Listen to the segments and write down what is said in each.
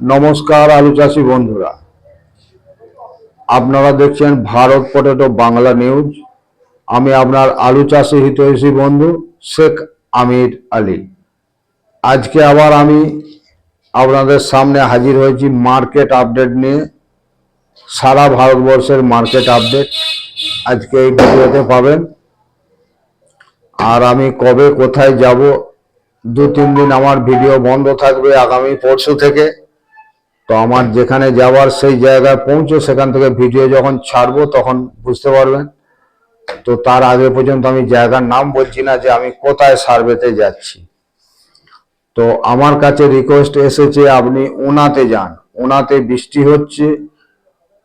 নমস্কার আলু চাষি বন্ধুরা। আপনারা দেখছেন ভারত পটেটো বাংলা নিউজ। আমি আপনার আলু চাষি হিতৈষী বন্ধু শেখ আমির আলী। আজকে আবার আমি আপনাদের সামনে হাজির হয়েছি মার্কেট আপডেট নিয়ে। সারা ভারতবর্ষের মার্কেট আপডেট আজকে এই ভিডিওতে পাবেন। আর আমি কবে কোথায় যাব দু তিন দিন আমার ভিডিও বন্ধ থাকবে আগামী পরশু থেকে। তো আমার যেখানে যাওয়ার সেই জায়গায় পৌঁছে সেখান থেকে ভিডিও যখন ছাড়বো তখন বুঝতে পারবেন। তো তার আগে পর্যন্ত আমি জায়গার নাম বলছি না যে আমি কোথায় সার্ভেতে যাচ্ছি। তো আমার কাছে রিকোয়েস্ট এসেছে আপনি ওনাতে যান। ওনাতে বৃষ্টি হচ্ছে,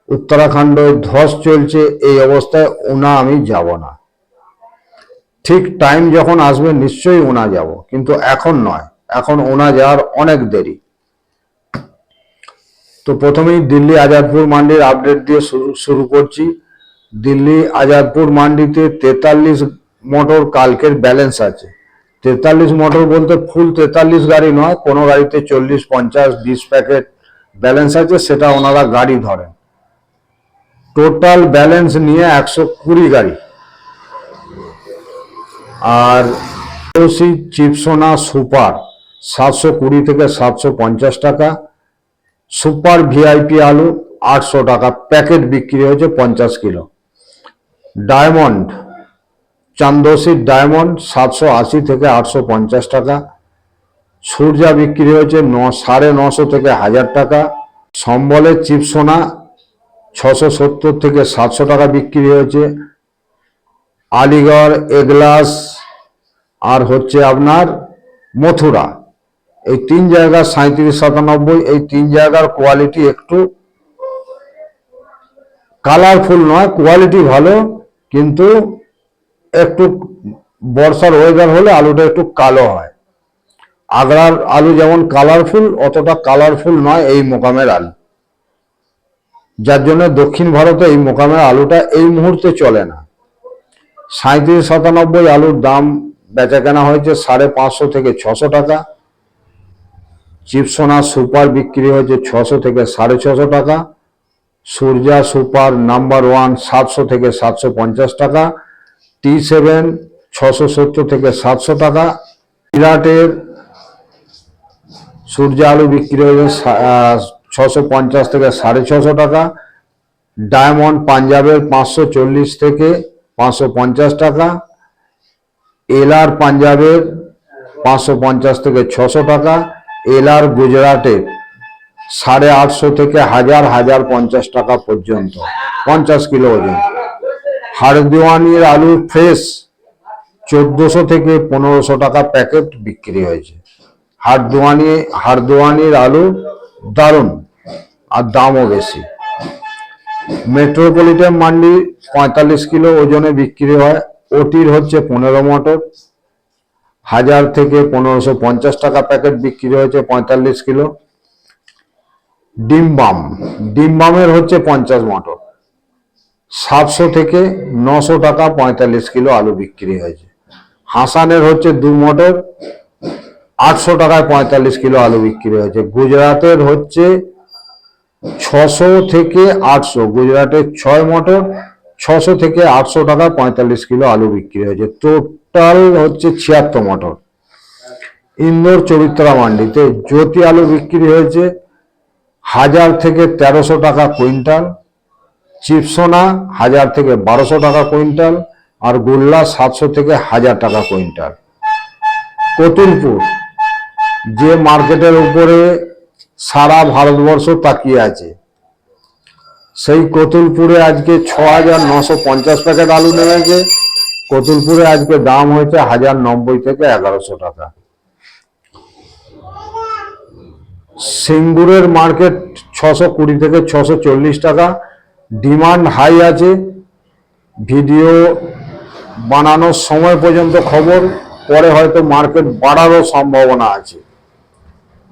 উত্তরাখণ্ডে ধস চলছে, এই অবস্থায় ওনা আমি যাব না। ঠিক টাইম যখন আসবে নিশ্চয়ই ওনা যাব, কিন্তু এখন নয়। এখন ওনা যাওয়ার অনেক দেরি। তো প্রথমেই দিল্লি আজাদপুর মান্ডির আপডেট দিয়ে শুরু করছি। দিল্লি আজাদপুর মান্ডিতে তেতাল্লিশ মোটর কালকের ব্যালেন্স আছে। তেতাল্লিশ মোটর বলতে ফুল তেতাল্লিশ গাড়ি নয়, কোনো গাড়িতে চল্লিশ, পঞ্চাশ, বিশ প্যাকেট ব্যালেন্স আছে, সেটা ওনারা গাড়ি ধরেন। টোটাল ব্যালেন্স নিয়ে একশো কুড়ি গাড়ি। আর চিপসোনা, সুপার, সাতশো কুড়ি থেকে সাতশো পঞ্চাশ টাকা। সুপার ভিআইপি আলু আটশো টাকা, প্যাকেট বিক্রি হয়েছে পঞ্চাশ কিলো। ডায়মন্ড চান্দসির ডায়মন্ড সাতশো আশি থেকে আটশো পঞ্চাশ টাকা। সূর্যা বিক্রি হয়েছে ন, সাড়ে নশো থেকে হাজার টাকা। সম্বলের চিপসোনা ছশো সত্তর থেকে সাতশো টাকা বিক্রি হয়েছে। আলিগড়, এগলাস, আর হচ্ছে আপনার মথুরা। এই তিন জায়গার সাঁত্রিশ সাতানব্বই, এই তিন জায়গার কোয়ালিটি একটু কালারফুল নয় কোয়ালিটি ভালো, কিন্তু একটু বর্ষার ওয়েদার হলে আলুটা একটু কালো হয়। আগ্রার আলু যেমন কালারফুল অতটা কালারফুল নয় এই মোকামের আলু। যার জন্য দক্ষিণ ভারতে এই মোকামের আলুটা এই মুহূর্তে চলে না। সাঁত্রিশ সাতানব্বই আলুর দাম বেচা কেনা হয়েছে সাড়ে পাঁচশো থেকে ছশো টাকা। চিপসোনা সুপার বিক্রি হয়েছে ছশো থেকে সাড়ে ছশো টাকা। সূর্যা সুপার নাম্বার ওয়ান সাতশো থেকে সাতশো পঞ্চাশ টাকা। টি সেভেন ছশো সত্তর থেকে সাতশো টাকা। বিরাটের সূর্য আলু বিক্রি হয়েছে ছশো পঞ্চাশ থেকে সাড়ে ছশো টাকা। ডায়মন্ড পাঞ্জাবের পাঁচশো চল্লিশ থেকে পাঁচশো পঞ্চাশ টাকা। এলআর পাঞ্জাবের পাঁচশো পঞ্চাশ থেকে ছশো টাকা। এলআর গুজরাটে সাড়ে আটশো থেকে হাজার হাজার পঞ্চাশ টাকা পর্যন্ত, পঞ্চাশ কিলো ওজন। হারদিওয়ানির আলু ফ্রেশ, চোদ্দশো থেকে পনেরোশো টাকা প্যাকেট বিক্রি হয়েছে। হারদোয়ানি হারদোয়ানির আলু দারুণ, আর দামও বেশি। মেট্রোপলিটন মান্ডি পঁয়তাল্লিশ কিলো ওজনে বিক্রি হয়, ওটির হচ্ছে পনেরো মোটর। হাজার থেকে পনেরোশো পঞ্চাশ টাকা প্যাকেট বিক্রি হয়েছে পঁয়তাল্লিশ কিলো। ডিমবাম ডিমবামের হচ্ছে পঞ্চাশ মোটর। সাতশো থেকে নশো টাকা পঁয়তাল্লিশ কিলো আলু বিক্রি হয়েছে। হাসানের হচ্ছে দু মোটর। আটশো টাকায় পঁয়তাল্লিশ কিলো আলু বিক্রি হয়েছে। গুজরাটের হচ্ছে ছশো থেকে আটশো। গুজরাটের ছয় মোটর। ছশো থেকে আটশো টাকা পঁয়তাল্লিশ কিলো আলু বিক্রি হয়েছে। টোটাল হচ্ছে ছিয়াত্তর মোটর। ইন্দোর চরিত্রা মান্ডিতে জ্যোতি আলু বিক্রি হয়েছে হাজার থেকে তেরোশো টাকা কুইন্টাল, চিপসোনা হাজার থেকে বারোশো টাকা কুইন্টাল আর গোল্লা সাতশো থেকে হাজার টাকা কুইন্টাল। কতুলপুর, যে মার্কেটের উপরে সারা ভারতবর্ষ তাকিয়ে আছে, সেই কতুলপুরে আজকে ছ হাজার নশো পঞ্চাশ প্যাকেট আলু নেমেছে। কতুলপুরে আজকে দাম হয়েছে হাজার নব্বই থেকে এগারোশো টাকা। সিঙ্গুরের মার্কেট ছশো কুড়ি থেকে ছশো চল্লিশ টাকা। ডিমান্ড হাই আছে। ভিডিও বানানোর সময় পর্যন্ত খবর, পরে হয়তো মার্কেট বাড়ারও সম্ভাবনা আছে।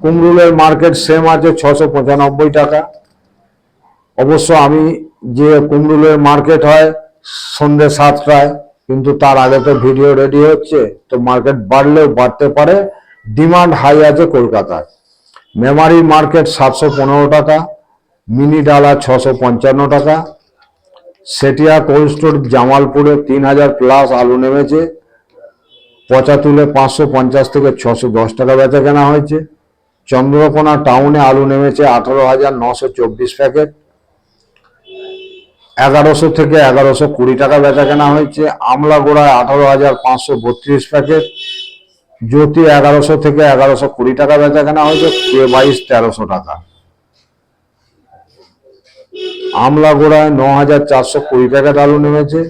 কুমরুলের মার্কেট সেম আছে ছশো পঁচানব্বই টাকা। অবশ্য আমি যে কুমরুলের মার্কেট হয় সন্ধ্যে সাতটায় কিন্তু তার আগে তো ভিডিও রেডি হচ্ছে, তো মার্কেট বাড়লেও বাড়তে পারে। ডিমান্ড হাই আছে কলকাতায়। মেমারি মার্কেট সাতশো পনেরো টাকা মিনি ডালা ছশো পঞ্চান্ন টাকা সেটিয়া কোল্ড স্টোর জামালপুরে তিন হাজার প্লাস আলু নেমেছে পচা তুলে পাঁচশো পঞ্চাশ থেকে ছশো দশ টাকা বেচা কেনা হয়েছে, চন্দ্রকোনা টাউনে আলু নেমেছে আঠারো হাজার নশো চব্বিশ প্যাকেট এগারোশো থেকে এগারোশো কুড়ি টাকা বেচা কেনা হয়েছে। আমলাগোড়ায় আঠারো হাজার পাঁচশো বত্রিশ প্যাকেট। জ্যোতি এগারোশো থেকে এগারোশো কুড়ি টাকা বেচা কেনা হয়েছে, কে বাইশ তেরোশো টাকা। আমলাগোড়ায় ন হাজার চারশো কুড়ি প্যাকেট আলু নেমেছে।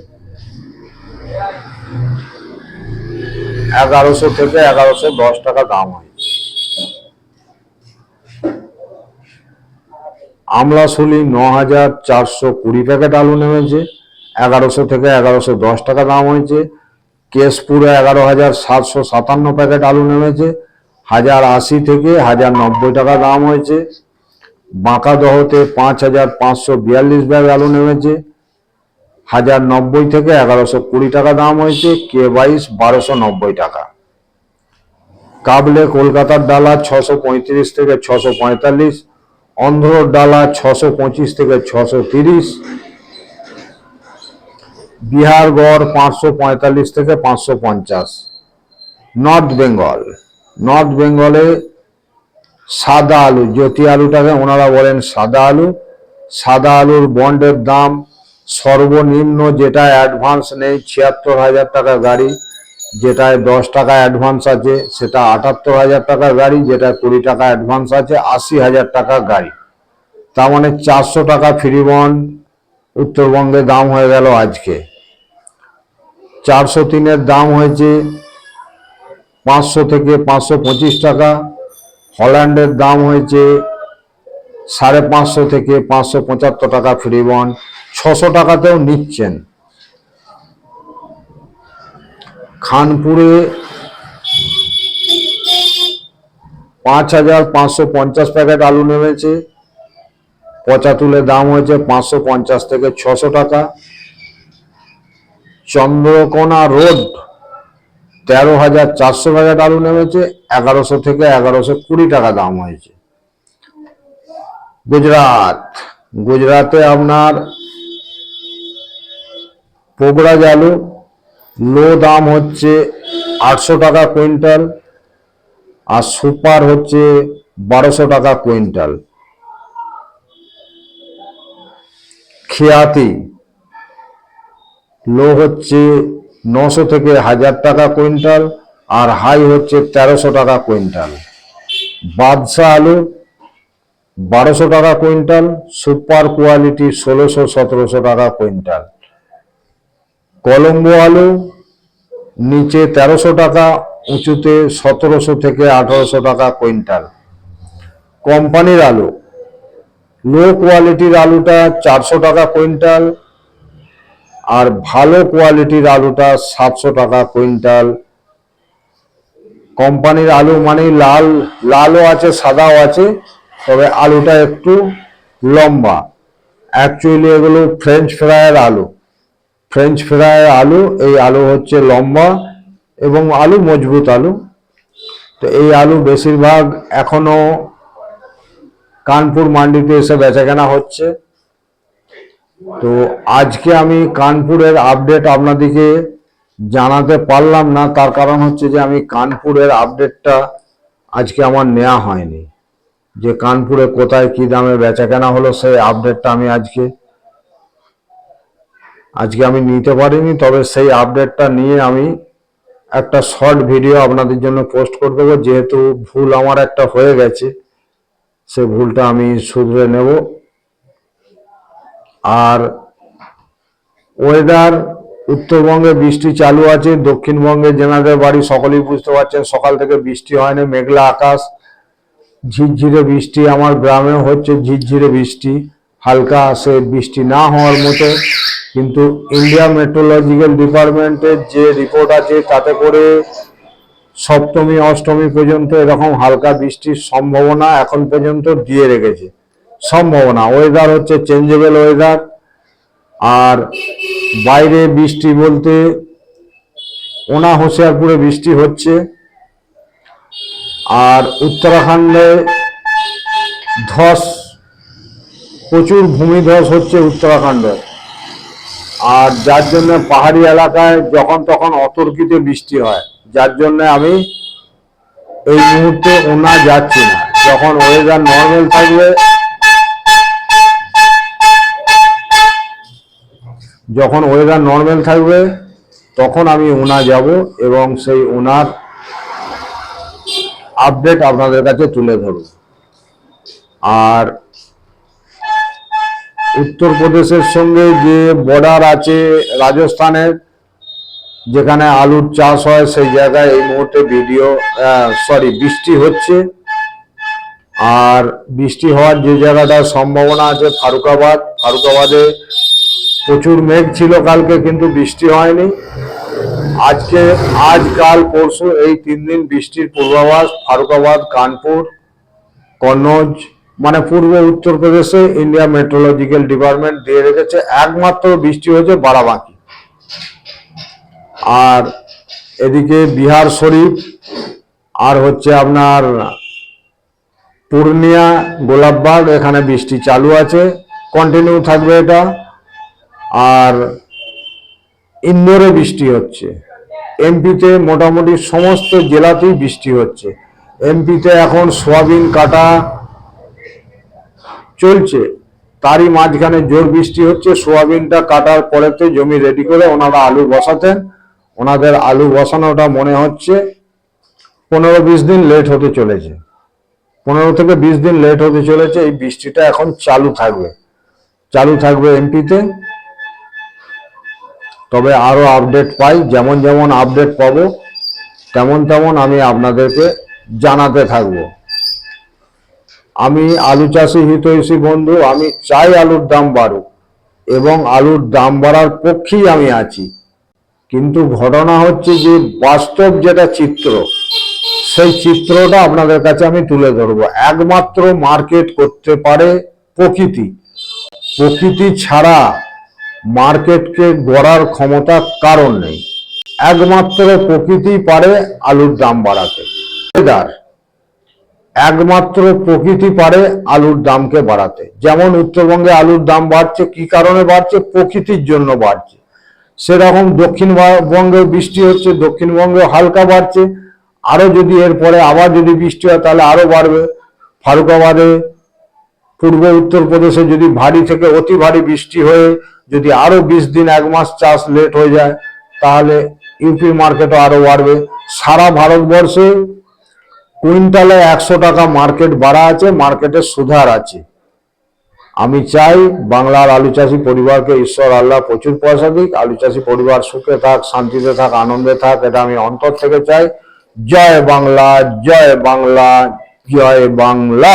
এগারোশো থেকে এগারোশো দশ টাকা দাম হয়েছে। আমলাশুলি ন হাজার চারশো কুড়ি প্যাকেট আলু নেমেছে, এগারোশো থেকে এগারোশো দশ টাকা দাম হয়েছে। কেশপুরে এগারো হাজার সাতশো সাতান্ন প্যাকেট আলু নেমেছে, হাজার আশি থেকে হাজার নব্বই টাকা দাম হয়েছে। বাঁকাদহতে পাঁচ হাজার পাঁচশো বিয়াল্লিশ ব্যাগ আলু নেমেছে, হাজার নব্বই থেকে এগারোশো কুড়ি টাকা দাম হয়েছে কে বাইশ বারোশো নব্বই টাকা। কাবলে কলকাতার ডালা ছশো পঁয়ত্রিশ থেকে ছশো পঁয়তাল্লিশ অন্ধ্রর ডালা ছশো পঁচিশ থেকে ছশো তিরিশ বিহার গড় পাঁচশো পঁয়তাল্লিশ থেকে পাঁচশো পঞ্চাশ, নর্থ বেঙ্গল। নর্থ বেঙ্গলে সাদা আলু, জ্যোতি আলুটাকে ওনারা বলেন সাদা আলু। সাদা আলুর বন্ডের দাম সর্বনিম্ন যেটা অ্যাডভান্স নেই ছিয়াত্তর হাজার টাকা গাড়ি যেটায় দশ টাকা অ্যাডভান্স আছে, সেটা আটাত্তর হাজার টাকা গাড়ি যেটা কুড়ি টাকা অ্যাডভান্স আছে, আশি হাজার টাকা গাড়ি। তার মানে চারশো টাকা ফ্রি বন্ড উত্তরবঙ্গে দাম হয়ে গেল আজকে। চারশো তিনের দাম হয়েছে পাঁচশো থেকে পাঁচশো পঁচিশ টাকা। হল্যান্ডের দাম হয়েছে সাড়ে পাঁচশো থেকে পাঁচশো পঁচাত্তর টাকা ফ্রি বন্ড ছশো টাকাতেও নিচ্ছেন। খানপুরে পাঁচ হাজার পাঁচশো পঞ্চাশ প্যাকেট আলু নেমেছে। পঁচাতুলের দাম হয়েছে পাঁচশো পঞ্চাশ থেকে ছশো টাকা। চন্দ্রকোনা রোড তেরো হাজার চারশো প্যাকেট আলু নেমেছে, এগারোশো থেকে এগারোশো কুড়ি টাকা দাম হয়েছে। গুজরাট, গুজরাটে আপনার পোগরাজ আলু লো দাম হচ্ছে আটশো টাকা কুইন্টাল আর সুপার হচ্ছে বারোশো টাকা কুইন্টাল। খেয়াতি, লো হচ্ছে নশো থেকে হাজার টাকা কুইন্টাল আর হাই হচ্ছে তেরোশো টাকা কুইন্টাল। বাদশা আলু বারোশো টাকা কুইন্টাল, সুপার কোয়ালিটি ষোলোশো সতেরোশো টাকা কুইন্টাল। কলম্বো আলু, নিচে তেরোশো টাকা, উঁচুতে সতেরোশো থেকে আঠারোশো টাকা কুইন্টাল। কোম্পানির আলু লো কোয়ালিটির আলুটা চারশো টাকা কুইন্টাল আর ভালো কোয়ালিটির আলুটা সাতশো টাকা কুইন্টাল। কোম্পানির আলু মানে লাল, লালও আছে, সাদাও আছে, তবে আলুটা একটু লম্বা। অ্যাকচুয়ালি এগুলো ফ্রেঞ্চ ফ্রাইয়ের আলু। ফ্রেঞ্চ ফ্রাইয়ের আলু, এই আলু হচ্ছে লম্বা এবং আলু মজবুত আলু। তো এই আলু বেশিরভাগ এখনও কানপুর মান্ডিতে এসে বেচাকেনা হচ্ছে। তো আজকে আমি কানপুরের আপডেট আপনাদেরকে জানাতে পারলাম না, তার কারণ হচ্ছে যে আমি কানপুরের আপডেটটা আজকে আমার নেওয়া হয়নি। যে কানপুরে কোথায় কি দামে বেচা কেনা হলো, সেই আপডেটটা আমি আজকে আজকে আমি নিতে পারিনি, তবে সেই আপডেটটা নিয়ে আমি একটা শর্ট ভিডিও আপনাদের জন্য পোস্ট করে দেবো। যেহেতু ভুল আমার একটা হয়ে গেছে, সে ভুলটা আমি শুধরে নেব। আর ওয়েদার উত্তরবঙ্গে বৃষ্টি চালু আছে, দক্ষিণবঙ্গে জেনাদের বাড়ি সকলেই বুঝতে পারছেন, সকাল থেকে বৃষ্টি হয়নি, মেঘলা আকাশ, ঝিরঝিরে বৃষ্টি, আমার গ্রামেও হচ্ছে ঝিরঝিরে বৃষ্টি, হালকা সে বৃষ্টি না হওয়ার মতো। কিন্তু ইন্ডিয়া মেট্রোলজিক্যাল ডিপার্টমেন্টের যে রিপোর্ট আছে, তাতে করে সপ্তমী, অষ্টমী পর্যন্ত এরকম হালকা বৃষ্টির সম্ভাবনা এখন পর্যন্ত দিয়ে রেখেছে। সম্ভাবনা। ওয়েদার হচ্ছে চেঞ্জেবল ওয়েদার আর বাইরে বৃষ্টি বলতে ওনা হোশিয়ারপুরে বৃষ্টি হচ্ছে। আর উত্তরাখণ্ডে ধস, প্রচুর ভূমিধস হচ্ছে উত্তরাখণ্ডে। আর যার জন্য পাহাড়ি এলাকায় যখন তখন অতর্কিত বৃষ্টি হয়, যার জন্য আমি এই মুহূর্তে ওনা যাচ্ছি না। যখন ওয়েদার নর্মাল থাকবে, যখন ওয়েদার নর্মাল থাকবে, তখন আমি ওনা যাব এবং সেই ওনার আপডেট আপনাদের কাছে তুলে ধরব। আর উত্তরপ্রদেশের সঙ্গে যে বর্ডার আছে রাজস্থানের যেখানে আলুর চাষ হয়, সেই জায়গায় এই মুহূর্তে ভিডিও সরি বৃষ্টি হচ্ছে। আর বৃষ্টি হওয়ার যে জায়গাটার সম্ভাবনা আছে ফারুকাবাদ, ফারুকাবাদে প্রচুর মেঘ ছিল কালকে, কিন্তু বৃষ্টি হয়নি। আজকে, আজ, কাল, পরশু, এই তিন দিন বৃষ্টির পূর্বাভাস ফারুকাবাদ, কানপুর কন্নৌজ মানে পূর্ব উত্তরপ্রদেশে ইন্ডিয়া মেট্রোলজিক্যাল ডিপার্টমেন্ট দিয়ে রেখেছে, একমাত্র বৃষ্টি হয়েছে বারাবাঁকি। আর এদিকে বিহার শরীফ, আর হচ্ছে আপনার পূর্ণিয়া, গোলাপবাগ, এখানে বৃষ্টি চালু আছে কন্টিনিউ থাকবে এটা। আর ইন্দোরে বৃষ্টি হচ্ছে। এমপিতে মোটামুটি সমস্ত জেলাতেই বৃষ্টি হচ্ছে। এমপিতে এখন সোয়াবিন, কাটা চলছে। তারই মাঝখানে জোর বৃষ্টি হচ্ছে, সোয়াবিনটা কাটার পরেতে জমি রেডি করে ওনারা আলু বসাতেন। ওনাদের আলু বসানোটা মনে হচ্ছে পনেরো বিশ দিন লেট হতে চলেছে। পনেরো থেকে বিশ দিন লেট হতে চলেছে, এই বৃষ্টিটা এখন চালু থাকবে। চালু থাকবে এমপিতে। তবে আরও আপডেট পাই, যেমন যেমন আপডেট পাবো, তেমন তেমন আমি আপনাদেরকে জানাতে থাকব। আমি আলু চাষি হিতৈষী বন্ধু, আমি চাই আলুর দাম বাড়ুক এবং আলুর দাম বাড়ার পক্ষেই আমি আছি। কিন্তু ঘটনা হচ্ছে যে বাস্তব যেটা চিত্র, সেই চিত্রটা আপনাদের কাছে আমি তুলে ধরবো। একমাত্র মার্কেট করতে পারে প্রকৃতি। প্রকৃতি ছাড়া মার্কেটকে গড়ার ক্ষমতা কারণ নেই। একমাত্র প্রকৃতি পারে আলুর দাম বাড়াতে। একমাত্র প্রকৃতি পারে আলুর দামকে বাড়াতে। যেমন উত্তরবঙ্গে আলুর দাম বাড়ছে, কি কারণে বাড়ছে? প্রকৃতির জন্য বাড়ছে। সেরকম দক্ষিণবঙ্গে বৃষ্টি হচ্ছে, দক্ষিণবঙ্গে হালকা বাড়ছে। আরও যদি এরপরে আবার যদি বৃষ্টি হয়, তাহলে আরও বাড়বে। ফারুকাবাদে পূর্ব উত্তরপ্রদেশে যদি ভারী থেকে অতি ভারী বৃষ্টি হয়ে যদি আরও বিশ দিন, এক মাস চাষ লেট হয়ে যায়, তাহলে ইউপি মার্কেটও আরও বাড়বে। সারা ভারতবর্ষে কুইন্টালে একশো টাকা মার্কেট বাড়া আছে, মার্কেটে সুধার আছে। আমি চাই বাংলার আলু চাষি পরিবারকে ঈশ্বর, আল্লাহ প্রচুর পয়সা দিক, আলু চাষি পরিবার সুখে থাক, শান্তিতে থাক, আনন্দে থাক, এটা আমি অন্তর থেকে চাই। জয় বাংলা জয় বাংলা জয় বাংলা।